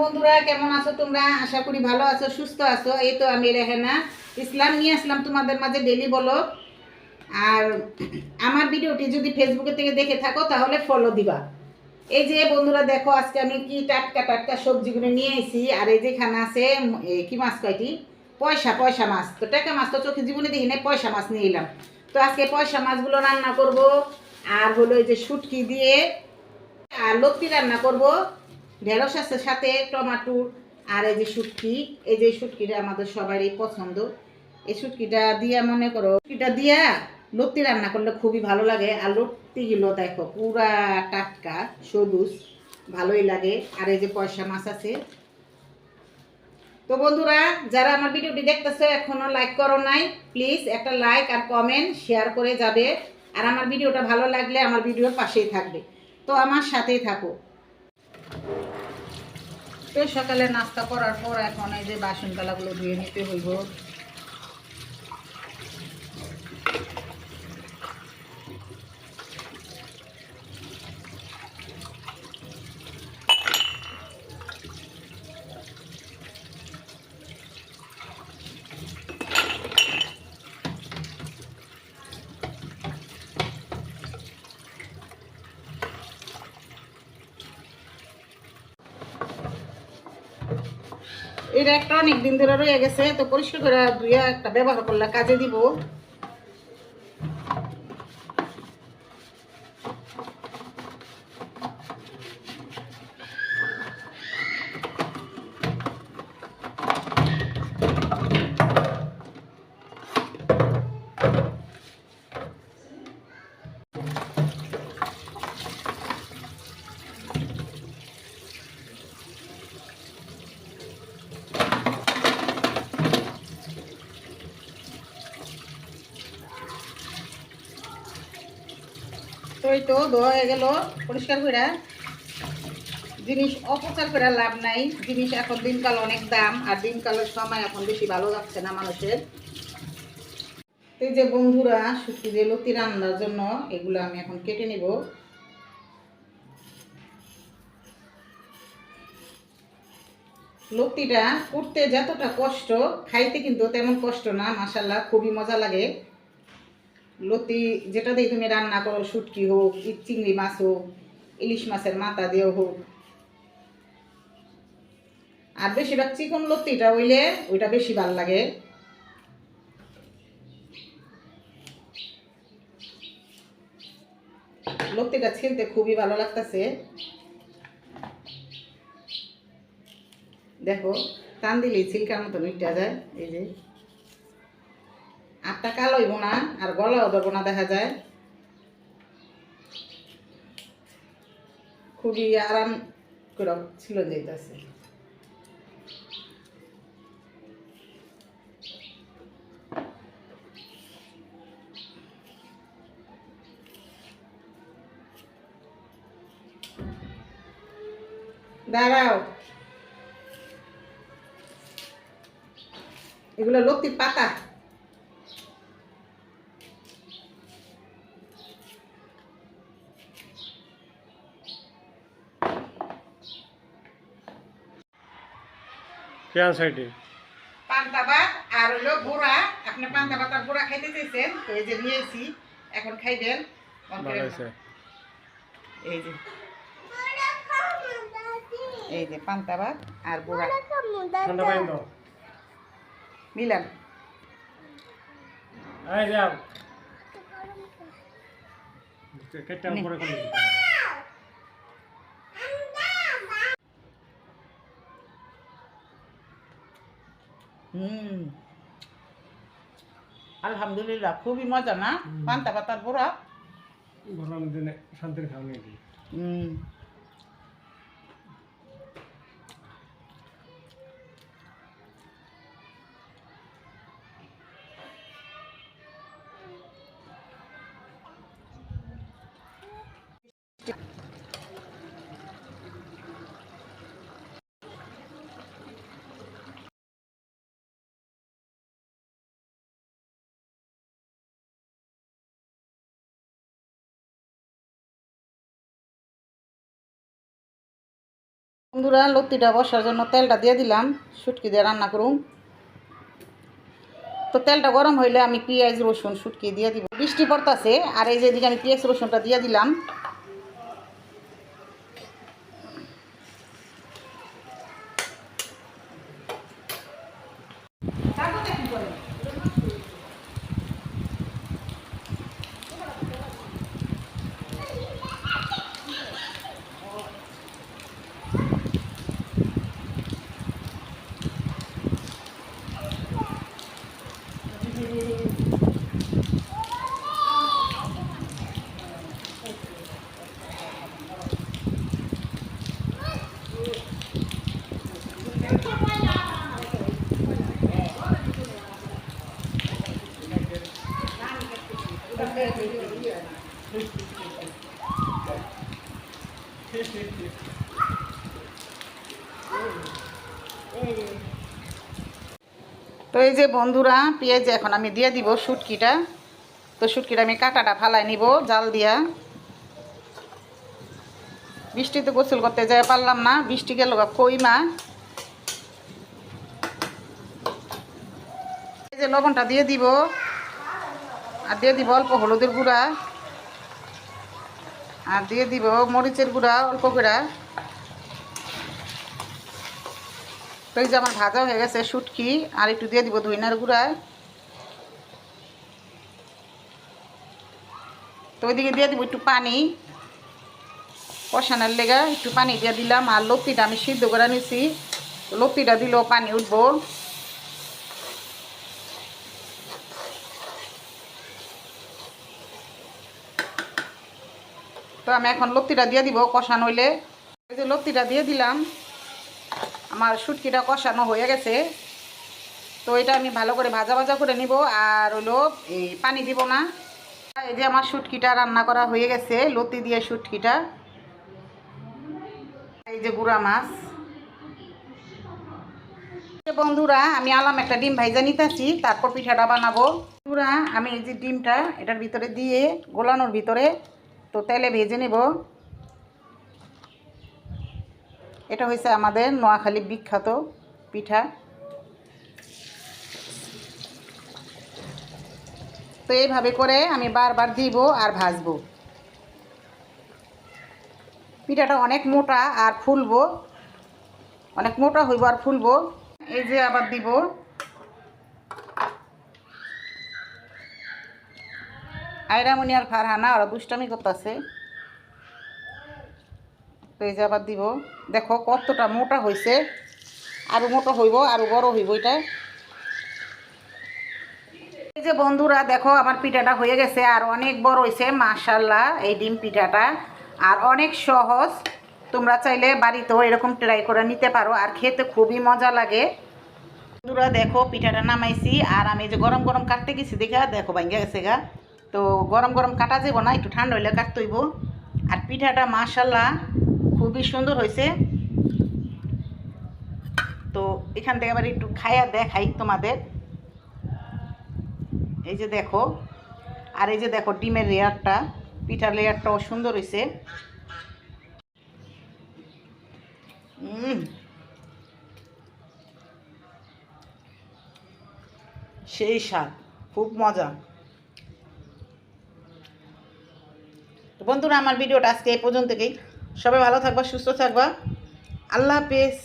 বন্ধুরা, কেমন আছো তোমরা? আশা করি ভালো আছো, সুস্থ আছো। এই তো আমি রেহেনা। ইসলাম নিয়ে আসলাম তোমাদের মাঝে ডেলি বলো আর আমার ভিডিওটি যদি ফেসবুকে থেকে দেখে থাকো, তাহলে ফলো দিবা। এই যে বন্ধুরা, দেখো, আজকে আমি কি টাটকা টাটকা সবজিগুলো নিয়ে এসেছি। আর এই যেখানে আছে কি মাছ কয়টি? পয়সা পয়সা মাছ। তো টাকা মাছ তো চোখে জীবনে দেখি নাই, পয়সা মাছ নিয়ে এলাম। তো আজকে পয়সা মাছগুলো রান্না করব। আর হলো এই যে শুটকি দিয়ে আর লত্তি রান্না করব। ঢেঁড়স আছে সাথে টমাটোর আর এই যে শুটকি, এই যে শুটকিটা আমাদের সবারই পছন্দ। এই শুটকিটা দিয়া মনে করো, শুটকিটা দিয়া লত্তি রান্না করলে খুবই ভালো লাগে। আর লত্তিগুলো দেখো, পুরা টাটকা, সবুজ, ভালোই লাগে। আর এই যে পয়সা মাছ আছে। তো বন্ধুরা, যারা আমার ভিডিওটি দেখতেছো, এখনও লাইক করো নাই প্লিজ একটা লাইক আর কমেন্ট শেয়ার করে যাবে। আর আমার ভিডিওটা ভালো লাগলে আমার ভিডিওর পাশেই থাকবে। তো আমার সাথেই থাকো। সকালে নাস্তা করার পর এখন এই যে বাসন থালাগুলো ধুয়ে নিতে হইব। এটা একটা অনেক দিন ধরে রয়ে গেছে, তো পরিষ্কার করে ধুয়ে একটা ব্যবহার করলে কাজে দিব। তো, ধোয়া হয়ে গেল, পরিষ্কার করে জিনিস অপচার করে লাভ নাই। জিনিস এখন দিনকাল অনেক দাম, আর দিনকালের সময় এখন বেশি ভালো যাচ্ছে না মানুষের। এই যে বন্ধুরা শুটকি যে লতি রান্নার জন্য, এগুলো আমি এখন কেটে নিব। লতিটা করতে যতটা কষ্ট, খাইতে কিন্তু তেমন কষ্ট না মাসাল্লাহ খুবই মজা লাগে। লতি যেটা দিয়ে তুমি রান্না করো, শুটকি হোক চিংড়ি মাছ হোক, ইলিশ মাছের মাথা দিয়েও হোক। আর বেশিরভাগ চিকন লতিটা হইলে ওইটা বেশি ভালো লাগে। লতিটা ছিলতে খুবই ভালো লাগতেছে। দেখো, টান দিলেই ছিলকার মতো মিটা যায়, এই যে। আটটা কালো হইব না, আর গলাও দেবো না, দেখা যায়। খুবই আরাম করে ছিল যেতেছে দাঁড়াও। এগুলো লতির পাতা। কেন সাইডে পান্তা ভাত আর হলো গুড়া আপনি পান্তা ভাত আর গুড়া খাইতে চাইছেন তো এই যে নিয়েছি এখন খাইবেন। এই যে। এই যে পান্তা ভাত আর গুড়া মিলান। কেটে হুম। আলহামদুলিল্লাহ খুবই মজা না? পান্তা পাতার গুড়া গরম দিনে শান্তির খাওয়া নিয়ে হুম। বন্ধুরা লত্তিটা বসার জন্য তেলটা দিয়ে দিলাম, শুটকি দিয়ে রান্না করুন তো তেলটা গরম হইলে আমি পেঁয়াজ রসুন শুটকি দিয়ে দিব। বৃষ্টি পড়তাছে, আর এই যেদিকে আমি পেঁয়াজ রসুনটা দিয়ে দিলাম। তো এই যে বন্ধুরা, পেঁয়াজ এখন আমি দিয়ে দিব শুটকিটা। তো শুটকিটা আমি কাটাটা ফালাই নিব, জাল দিয়া। বৃষ্টিতে গোসল করতে যাই পারলাম না, বৃষ্টি গেল গা কইমা এই যে লবণটা দিয়ে দিব। আর দিয়ে দিব অল্প হলুদের গুঁড়া। আর দিয়ে দিব মরিচের গুঁড়া, অল্প করে তো এই যে আমার ভাজা হয়ে গেছে শুটকি, আর একটু দিয়ে দিব ধইনার গুঁড়া। তো ওইদিকে দিয়ে দিব একটু পানি। কষানোর লেগা একটু পানি দিয়ে দিলাম, আর লপ্পিটা আমি সিদ্ধ করে নিছি। লপ্পিটা দিলেও পানি উঠবো। তো আমি এখন লত্তিটা দিয়ে দিব কষানো হইলে। এই যে লত্তিটা দিয়ে দিলাম, আমার শুটকিটা কষানো হয়ে গেছে। তো এটা আমি ভালো করে ভাজা ভাজা করে নিব, আর হলো এই পানি দিব না। এই যে আমার শুটকিটা রান্না করা হয়ে গেছে লতি দিয়ে শুটকিটা এই যে গুঁড়া মাছ। বন্ধুরা, আমি আলাম একটা ডিম ভাইজা নিতেছি, তারপর পিঠাটা বানাবো। বন্ধুরা, আমি এই যে ডিমটা এটার ভিতরে দিয়ে গোলানোর ভিতরে তো তেলে ভেজে নেব। এটা হয়েছে আমাদের নোয়াখালী বিখ্যাত পিঠা। তো এইভাবে করে আমি বারবার দিব আর ভাজবো। পিঠাটা অনেক মোটা আর ফুলবো। অনেক মোটা হইব আর ফুলবো। এই যে আবার দিব। আইরামনি আর ফারহানা, ওরা দুষ্টামি করতেছে। তো এই যে আবার দিব। দেখো কতটা মোটা হয়েছে আরও মোটা হইব আরও বড় হইব এটা। এই যে বন্ধুরা, দেখো আমার পিঠাটা হয়ে গেছে আর অনেক বড় হয়েছে মাশাল্লাহ এই ডিম পিঠাটা। আর অনেক সহজ। তোমরা চাইলে বাড়িতেও এরকম ট্রাই করে নিতে পারো, আর খেতে খুবই মজা লাগে। বন্ধুরা, দেখো পিঠাটা নামাইছি, আর আমি যে গরম গরম কাটতে গেছি, দেখা, দেখো, ভাঙ্গা গেছে গা। তো গরম গরম কাটা যাব না, একটু ঠান্ডা হইলে কাটতে হইব। আর পিঠাটা মাশাল্লাহ খুবই সুন্দর হয়েছে তো এখান থেকে আবার একটু খাইয়া দেখাই তোমাদের। এই যে দেখো, আর এই যে দেখো ডিমের লেয়ারটা, পিঠার লেয়ারটাও সুন্দর হয়েছে। সেই স্বাদ, খুব মজা। বন্ধুরা আমার ভিডিওটা আজকে এই পর্যন্ত থেকেই সবাই ভালো থাকবা সুস্থ থাকবা। আল্লাহ হাফেজ।